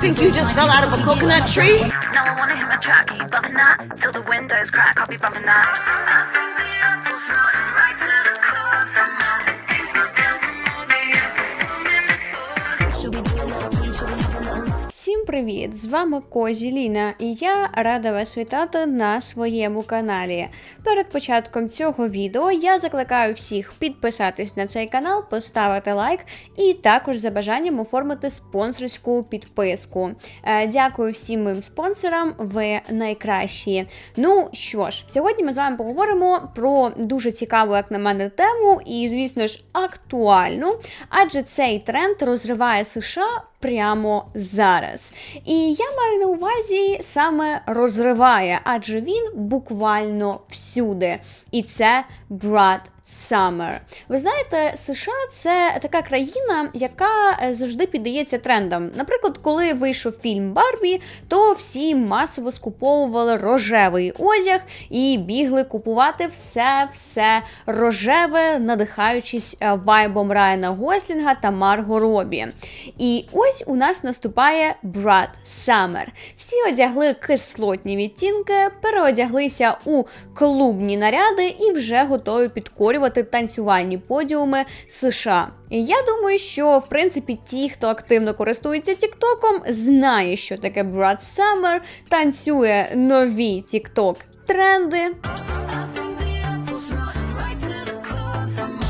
Think you just fell out of a coconut tree? No, I wanna hit my track. Keep bumping that till the windows crack. I'll be bumping that. Привіт! З вами Козі Ліна, і я рада вас вітати на своєму каналі. Перед початком цього відео я закликаю всіх підписатись на цей канал, поставити лайк і також за бажанням оформити спонсорську підписку. Е, Дякую всім моїм спонсорам, ви найкращі. Ну що ж, сьогодні ми з вами поговоримо про дуже цікаву, як на мене, тему, і, звісно ж, актуальну, адже цей тренд розриває США прямо зараз. І я маю на увазі саме розриває, адже він буквально всюди. І це брат Summer. Ви знаєте, США це така країна, яка е, завжди піддається трендам. Наприклад, коли вийшов фільм Барбі, то всі масово скуповували рожевий одяг і бігли купувати все-все рожеве, надихаючись е, вайбом Райана Гослінга та Марго Робі. І ось у нас наступає брат Summer. Всі одягли кислотні відтінки, переодяглися у клубні наряди і вже готові підкорювати танцювальні подіуми США. І я думаю, що в принципі ті, хто активно користується Тіктоком, знає, що таке брат Summer, танцює нові Тікток тренди.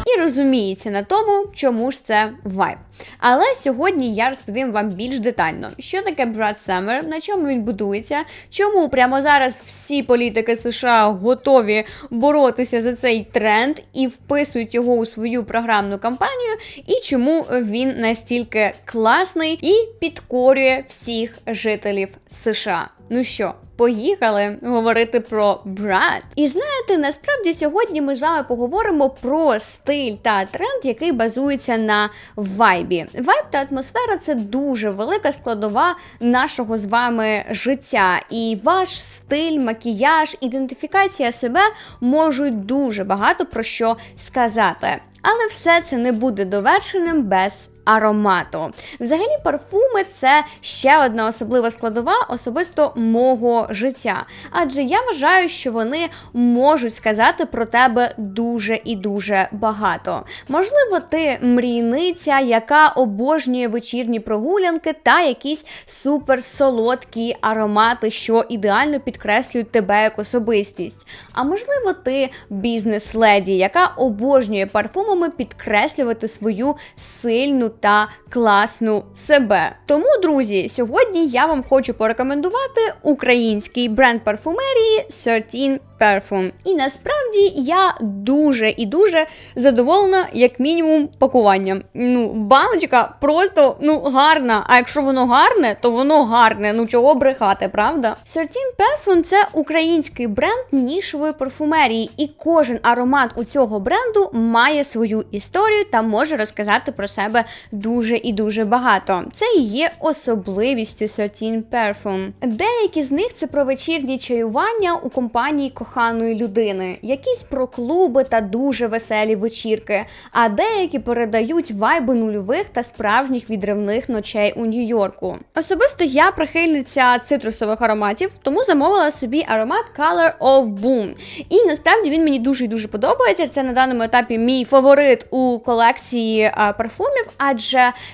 І розуміється на тому, чому ж це вайб. Але сьогодні я розповім вам більш детально, що таке Брат Summer, на чому він будується, чому прямо зараз всі політики США готові боротися за цей тренд і вписують його у свою програмну кампанію, і чому він настільки класний і підкорює всіх жителів США. Ну що, поїхали говорити про брат. І знаєте, насправді сьогодні ми з вами поговоримо про стиль та тренд, який базується на вайбі. Вайб та атмосфера це дуже велика складова нашого з вами життя. І ваш стиль, макіяж, ідентифікація себе можуть дуже багато про що сказати. Але все це не буде довершеним без аромату. Взагалі, парфуми це ще одна особлива складова особисто мого життя. Адже я вважаю, що вони можуть сказати про тебе дуже і дуже багато. Можливо, ти мрійниця, яка обожнює вечірні прогулянки та якісь суперсолодкі аромати, що ідеально підкреслюють тебе як особистість. А можливо, ти бізнес-леді, яка обожнює парфумами підкреслювати свою сильну та класну себе. Тому, друзі, сьогодні я вам хочу порекомендувати український бренд парфумерії 13 Perfume. І насправді я дуже і дуже задоволена, як мінімум, пакуванням. Ну, баночка просто ну гарна. А якщо воно гарне, то воно гарне. Ну чого брехати, правда? 13 Perfume – це український бренд нішової парфумерії, і кожен аромат у цього бренду має свою історію та може розказати про себе дуже і дуже багато. Це і є особливістю 13 Perfume. Деякі з них це про вечірні чаювання у компанії коханої людини, якісь про клуби та дуже веселі вечірки, а деякі передають вайби нульових та справжніх відривних ночей у Нью-Йорку. Особисто я прихильниця цитрусових ароматів, тому замовила собі аромат Color of Boom. І насправді він мені дуже і дуже подобається. Це на даному етапі мій фаворит у колекції парфумів, адже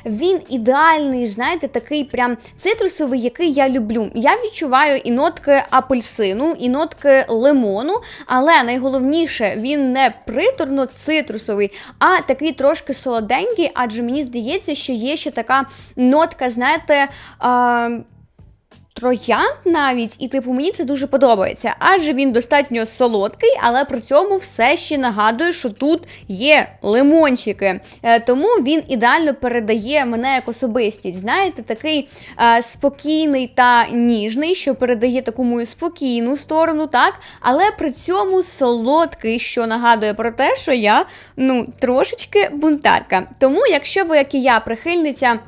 він ідеальний, знаєте, такий прям цитрусовий, який я люблю. Я відчуваю і нотки апельсину, і нотки лимону, але найголовніше, він не приторно цитрусовий, а такий трошки солоденький, адже мені здається, що є ще така нотка, знаєте. А, Троянд навіть, і типу мені це дуже подобається, адже він достатньо солодкий, але при цьому все ще нагадує, що тут є лимончики. Е, тому він ідеально передає мене як особистість. Знаєте, такий е, спокійний та ніжний, що передає таку мою спокійну сторону, так, але при цьому солодкий, що нагадує про те, що я ну трошечки бунтарка. Тому, якщо ви, як і я, прихильниця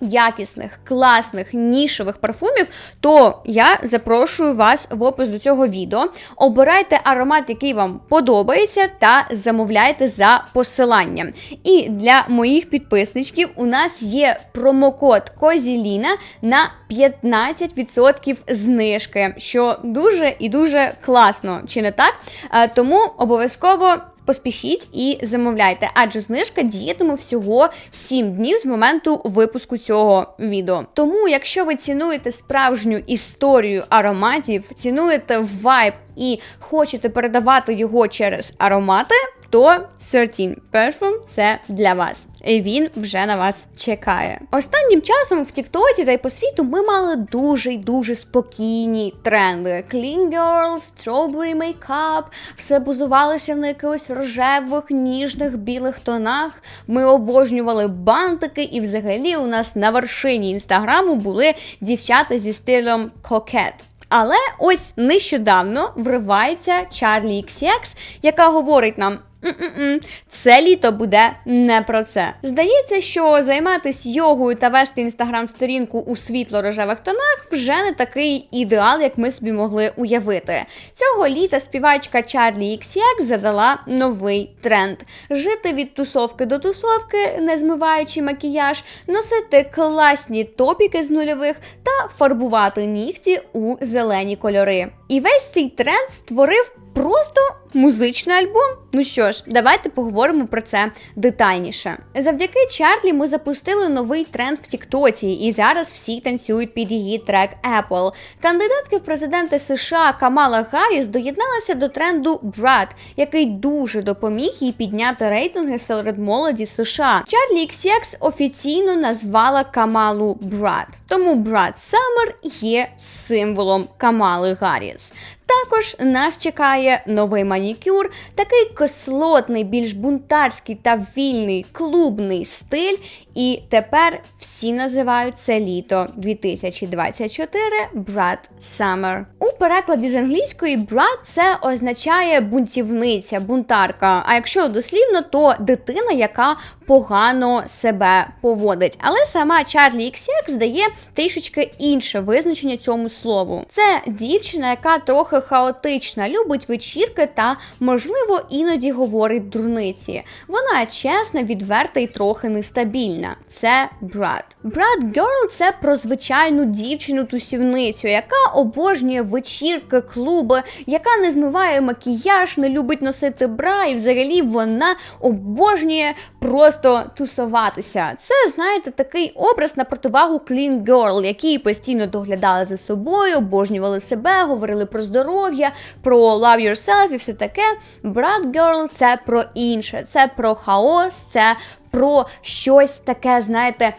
якісних, класних, нішевих парфумів, то я запрошую вас в опис до цього відео. Обирайте аромат, який вам подобається, та замовляйте за посиланням. І для моїх підписничків у нас є промокод Козіліна на 15% знижки, що дуже і дуже класно, чи не так? Е, Тому обов'язково. Поспішіть і замовляйте, адже знижка діятиме всього 7 днів з моменту випуску цього відео. Тому, якщо ви цінуєте справжню історію ароматів, цінуєте вайб і хочете передавати його через аромати, то 13 Perfume – це для вас. І він вже на вас чекає. Останнім часом в Тіктоці та й по світу ми мали дуже й дуже спокійні тренди. Clean Girl, Strawberry Makeup, все базувалося на якихось рожевих, ніжних, білих тонах. Ми обожнювали бантики, і взагалі у нас на вершині інстаграму були дівчата зі стилем кокет. Але ось нещодавно вривається Чарлі XCX, яка говорить нам. «М-м-м, Це літо буде не про це. Здається, що займатися йогою та вести інстаграм-сторінку у світло-рожевих тонах вже не такий ідеал, як ми собі могли уявити. Цього літа співачка Чарлі XCX задала новий тренд: жити від тусовки до тусовки, не змиваючи макіяж, носити класні топіки з нульових та фарбувати нігті у зелені кольори. І весь цей тренд створив просто музичний альбом. Ну що ж, давайте поговоримо про це детальніше. Завдяки Чарлі ми запустили новий тренд в Тіктоці, і зараз всі танцюють під її трек Apple. Кандидатки в президенти США Камала Гарріс доєдналася до тренду Брат, який дуже допоміг їй підняти рейтинги серед молоді США. Чарлі XCX офіційно назвала Камалу Брат, тому Брат Summer є символом Камали Гарріс. Також нас чекає новий манікюр, такий кислотний, більш бунтарський та вільний клубний стиль. І тепер всі називають це літо 2024 Brat Summer. У перекладі з англійської Brat це означає бунтівниця, бунтарка. А якщо дослівно, то дитина, яка погано себе поводить. Але сама Чарлі XCX дає трішечки інше визначення цьому слову. Це дівчина, яка трохи хаотична, любить вечірки та, можливо, іноді говорить дурниці. Вона чесна, відверта і трохи нестабільна. Це брат. Брат Girl – це про звичайну дівчину-тусівницю, яка обожнює вечірки, клуби, яка не змиває макіяж, не любить носити бра, і взагалі вона обожнює просто тусуватися. Це, знаєте, такий образ на противагу Clean Girl, які постійно доглядали за собою, обожнювали себе, говорили про здоров'я, про love yourself і все таке. Брат Girl – це про інше, це про хаос, це про щось таке, знаєте.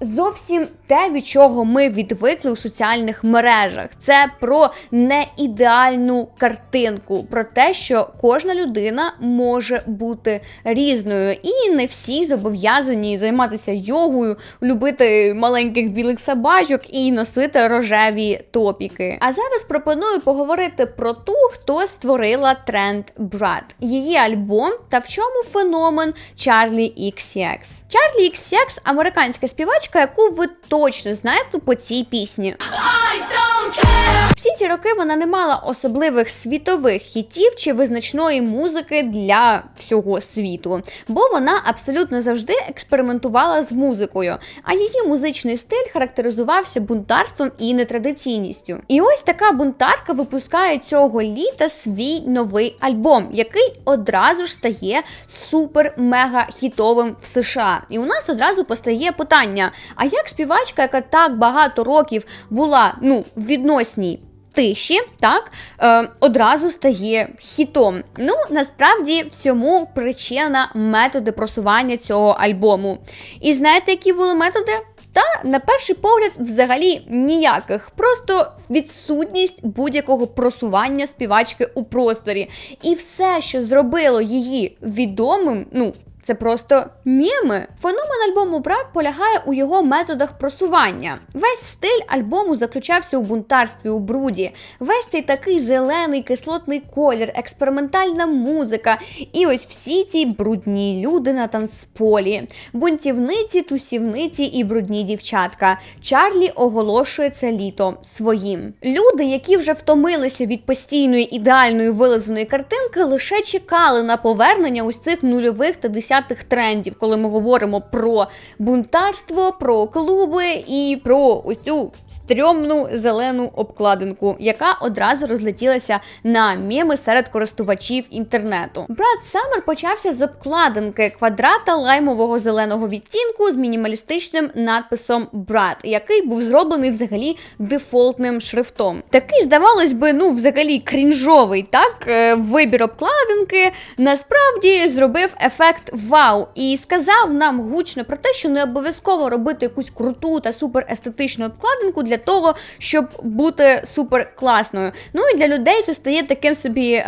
Зовсім те, від чого ми відвикли у соціальних мережах. Це про неідеальну картинку, про те, що кожна людина може бути різною, і не всі зобов'язані займатися йогою, любити маленьких білих собачок і носити рожеві топіки. А зараз пропоную поговорити про ту, хто створила тренд Брат, її альбом та в чому феномен Чарлі XCX. Чарлі XCX – американська співачка, яку ви точно знаєте по цій пісні. Всі ці роки вона не мала особливих світових хітів чи визначної музики для всього світу, бо вона абсолютно завжди експериментувала з музикою, а її музичний стиль характеризувався бунтарством і нетрадиційністю. І ось така бунтарка випускає цього літа свій новий альбом, який одразу ж стає супер-мега хітовим в США. І у нас одразу постає питання: а як співачка, яка так багато років була ну в відносній тиші, так е, одразу стає хітом. Ну насправді всьому причина методи просування цього альбому. І знаєте, які були методи? Та на перший погляд, взагалі ніяких, просто відсутність будь-якого просування співачки у просторі. І все, що зробило її відомим, ну це просто меми. Феномен альбому Брат полягає у його методах просування. Весь стиль альбому заключався у бунтарстві у бруді. Весь цей такий зелений кислотний колір, експериментальна музика. І ось всі ці брудні люди на танцполі, бунтівниці, тусівниці і брудні дівчатка. Чарлі оголошує це літо своїм. Люди, які вже втомилися від постійної ідеальної вилизаної картинки, лише чекали на повернення ось цих нульових та десятих трендів, коли ми говоримо про бунтарство, про клуби і про ось цю стрьомну зелену обкладинку, яка одразу розлетілася на меми серед користувачів інтернету. Брат Саммер почався з обкладинки квадрата лаймового зеленого відтінку з мінімалістичним надписом Брат, який був зроблений взагалі дефолтним шрифтом. Такий, здавалось би, ну взагалі крінжовий, так е, вибір обкладинки насправді зробив ефект вау і сказав нам гучно про те, що не обов'язково робити якусь круту та супер естетичну обкладинку для того, щоб бути супер класною. Ну і для людей це стає таким собі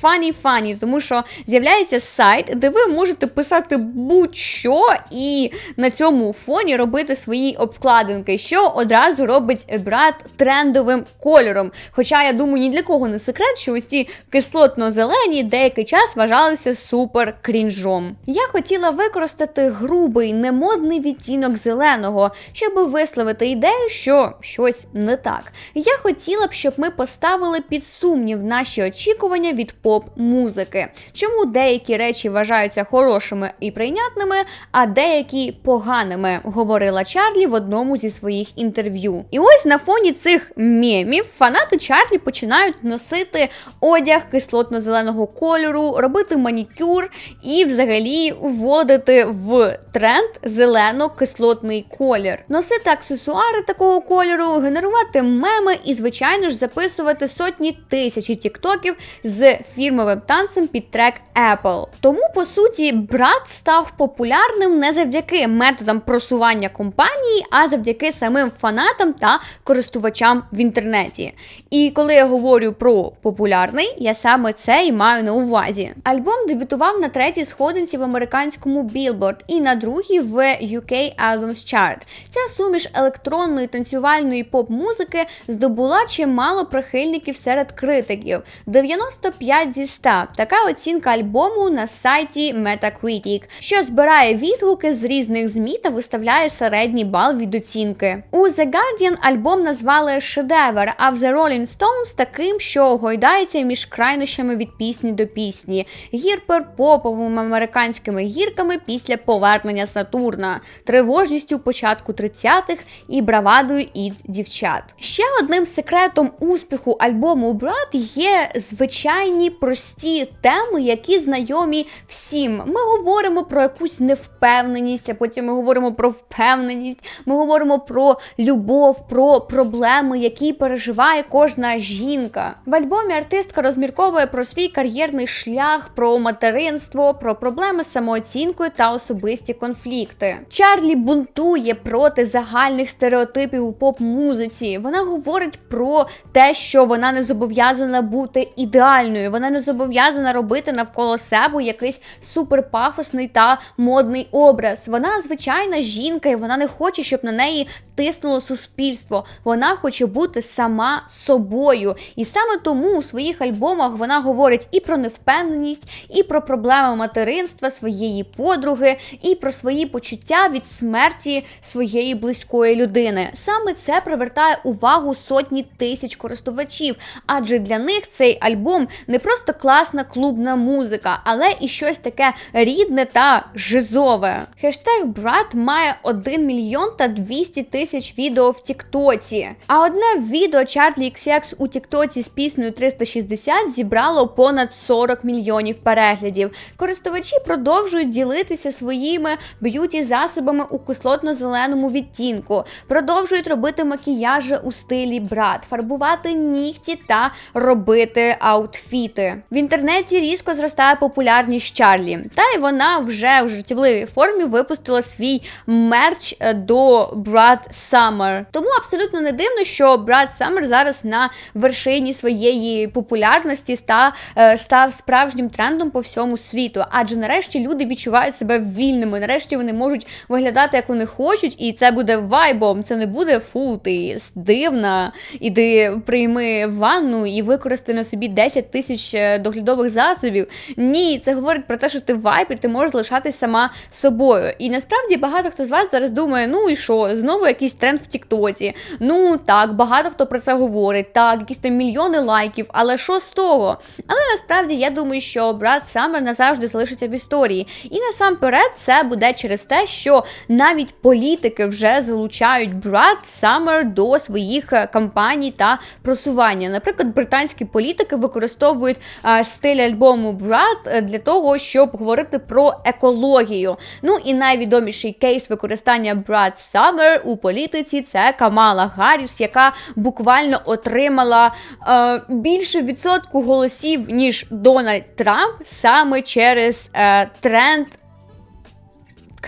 фані-фані, тому що з'являється сайт, де ви можете писати будь-що і на цьому фоні робити свої обкладинки, що одразу робить брат трендовим кольором. Хоча я думаю, ні для кого не секрет, що ось ці кислотно-зелені деякий час вважалися супер крінжом. Я хотіла використати грубий, немодний відтінок зеленого, щоб висловити ідею, що щось не так. Я хотіла б, щоб ми поставили під сумнів наші очікування від поп-музики. Чому деякі речі вважаються хорошими і прийнятними, а деякі поганими, говорила Чарлі в одному зі своїх інтерв'ю. І ось на фоні цих мемів фанати Чарлі починають носити одяг кислотно-зеленого кольору, робити манікюр і взагалі вводити в тренд зелено-кислотний колір, носити аксесуари такого кольору, генерувати меми і, звичайно ж, записувати сотні тисячі тіктоків з фірмовим танцем під трек Apple. Тому, по суті, брат став популярним не завдяки методам просування компанії, а завдяки самим фанатам та користувачам в інтернеті. І коли я говорю про популярний, я саме це і маю на увазі. Альбом дебютував на третій сходинці в американському Billboard і на другій в UK Albums Chart. Ця суміш електронної танцювальної поп-музики здобула чимало прихильників серед критиків 95 зі 100. Така оцінка альбому на сайті Metacritic, що збирає відгуки з різних змі та виставляє середній бал від оцінки. У The Guardian альбом назвали шедевр, а в The Rolling Stones таким, що гойдається між крайнощами від пісні до пісні, гірпер-поповими американськими гірками після повернення Сатурна, тривожністю початку 30-х і бравадою і дівчат. Ще одним секретом успіху альбому Брат є звичайні прості теми, які знайомі всім. Ми говоримо про якусь невпевненість, а потім ми говоримо про впевненість. Ми говоримо про любов, про проблеми, які переживає кожна жінка. В альбомі артистка розмірковує про свій кар'єрний шлях, про материнство, про проблеми з самооцінкою та особисті конфлікти. Чарлі бунтує проти загальних стереотипів у поп-музиці. Вона говорить про те, що вона не зобов'язана бути ідеальною, вона не зобов'язана робити навколо себе якийсь суперпафосний та модний образ. Вона звичайна жінка, і вона не хоче, щоб на неї тиснуло суспільство. Вона хоче бути сама собою. І саме тому у своїх альбомах вона говорить і про невпевненість, і про проблеми материнства своєї подруги, і про свої почуття від смерті своєї близької людини. Саме це привертає увагу сотні тисяч користувачів, адже для них цей альбом не просто класна клубна музика, але і щось таке рідне та жизове. Хештег брат має 1 мільйон та 200 тисяч відео в Тіктоці. А одне відео Чарлі XX у Тіктоці з піснею 360 зібрало понад 40 мільйонів переглядів. Користувачі продовжують ділитися своїми б'юті засобами у кислотно-зеленому відтінку, продовжують робити макіяжі у стилі брат, фарбувати нігті та робити аутфіти. В інтернеті різко зростає популярність Чарлі, та й вона вже в жартівливій формі випустила свій мерч е, до Brad Summer. Тому абсолютно не дивно, що Brad Summer зараз на вершині своєї популярності та е, став справжнім трендом по всьому світу, адже нарешті люди відчувають себе вільними. Нарешті вони можуть виглядати як вони хочуть, і це буде вайбом. Це не буде фу, ти дивна, іди прийми ванну і використай на собі 10 тисяч е, доглядових засобів. Ні, це говорить про те, що ти вайб і ти можеш залишатись сама собою. І насправді багато хто з вас зараз думає, ну і що, знову якийсь тренд в Тіктоці. Ну так, багато хто про це говорить, так, якісь там мільйони лайків, але що з того? Але насправді я думаю, що брат Саммер назавжди залишиться в історії. І насамперед це буде через те, що навіть політики вже залучають брат Саммер до своїх е, кампаній та просування. Наприклад, британські політики використовують е, стиль альбому Брат е, для того, щоб говорити про екологію. Ну і найвідоміший кейс використання брат Summer у політиці це Камала Гарріс, яка буквально отримала е, більше відсотку голосів ніж Дональд Трамп саме через е, тренд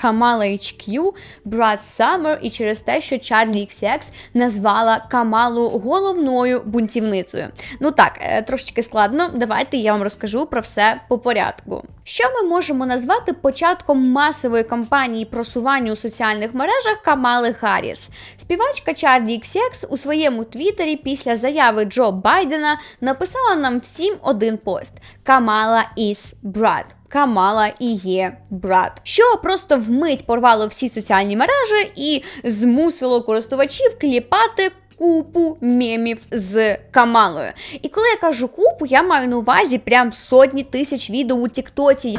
Камала HQ, брат Саммер і через те, що Чарлі XX назвала Камалу головною бунтівницею. Ну так, е, трошечки складно. Давайте я вам розкажу про все по порядку. Що ми можемо назвати початком масової кампанії просування у соціальних мережах Камали Гарріс? Співачка Чарлі XX у своєму твіттері після заяви Джо Байдена написала нам всім один пост: Камала is брат. Камала і є брат, що просто вмить порвало всі соціальні мережі і змусило користувачів кліпати. Купу мемів з Камалою. І коли я кажу купу, я маю на увазі прям сотні тисяч відео у Тіктоці.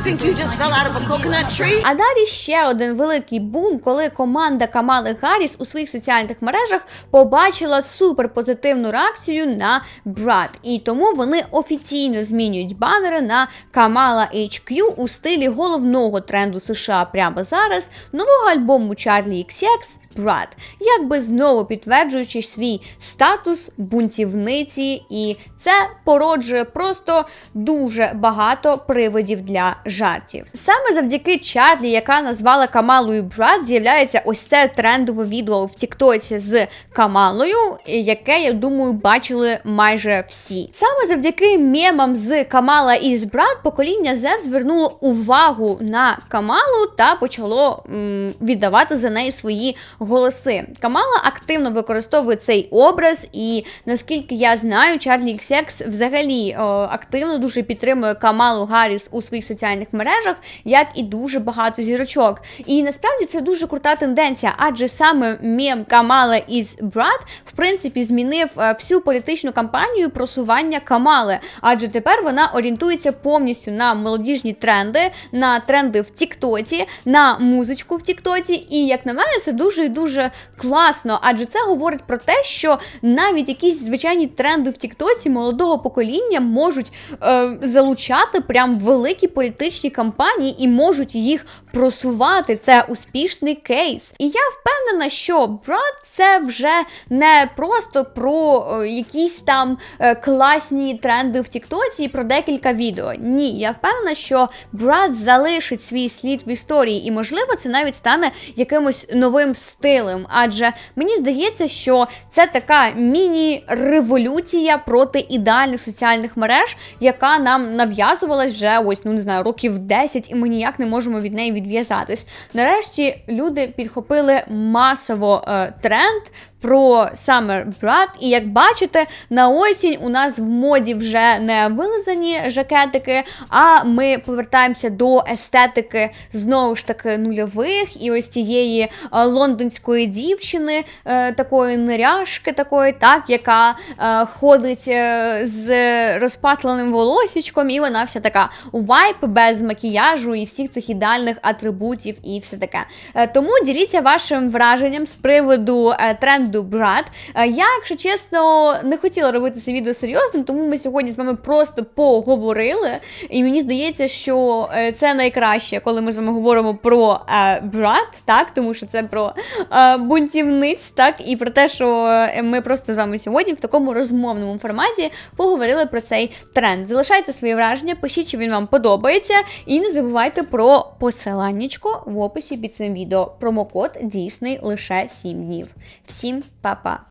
А далі ще один великий бум, коли команда Камали Гарріс у своїх соціальних мережах побачила суперпозитивну реакцію на брат. І тому вони офіційно змінюють банери на Камала HQ у стилі головного тренду США прямо зараз, нового альбому Чарлі XX брат, якби знову підтверджуючи свій статус бунтівниці, і це породжує просто дуже багато приводів для жартів. Саме завдяки Чарлі, яка назвала Камалою брат, з'являється ось це трендове відео в Тіктоці з Камалою, яке я думаю бачили майже всі. Саме завдяки мемам з Камала і з брат покоління Z звернуло увагу на Камалу та почало м, віддавати за неї свої голоси. Камала активно використовує цей образ, і наскільки я знаю, Чарлі XX взагалі о, активно дуже підтримує Камалу Гарріс у своїх соціальних мережах, як і дуже багато зірочок. І насправді це дуже крута тенденція, адже саме мем Камала із брат в принципі змінив е, всю політичну кампанію просування Камали, адже тепер вона орієнтується повністю на молодіжні тренди, на тренди в Тіктоці, на музичку в Тіктоці. І як на мене, це дуже і дуже класно, адже це говорить про те, що навіть якісь звичайні тренди в Тіктоці молодого покоління можуть е, залучати прям великі політичні кампанії і можуть їх просувати. Це успішний кейс. І я впевнена, що брат це вже не просто про е, якісь там е, класні тренди в Тіктоці і про декілька відео. Ні, я впевнена, що брат залишить свій слід в історії, і можливо це навіть стане якимось новим стилем. Адже мені здається, що це така міні-революція проти ідеальних соціальних мереж, яка нам нав'язувалась вже ось ну не знаю років 10, і ми ніяк не можемо від неї відв'язатись. Нарешті люди підхопили масово е, тренд. Про Summer Brat, і як бачите, на осінь у нас в моді вже не вилизані жакетики, а ми повертаємося до естетики знову ж таки нульових і ось тієї е, лондонської дівчини, е, такої неряшки, такої, так, яка е, ходить е, з розпатленим волосічком, і вона вся така вайп без макіяжу і всіх цих ідеальних атрибутів і все таке. Е, тому діліться вашим враженням з приводу е, тренду брат. Е, Я, якщо чесно, не хотіла робити це відео серйозним, тому ми сьогодні з вами просто поговорили. І мені здається, що е, це найкраще, коли ми з вами говоримо про е, брат, так, тому що це про е, бунтівниць, так, і про те, що ми просто з вами сьогодні в такому розмовному форматі поговорили про цей тренд. Залишайте свої враження, пишіть, чи він вам подобається, і не забувайте про посиланнячку в описі під цим відео. Промокод дійсний лише 7 днів. Всім па-па!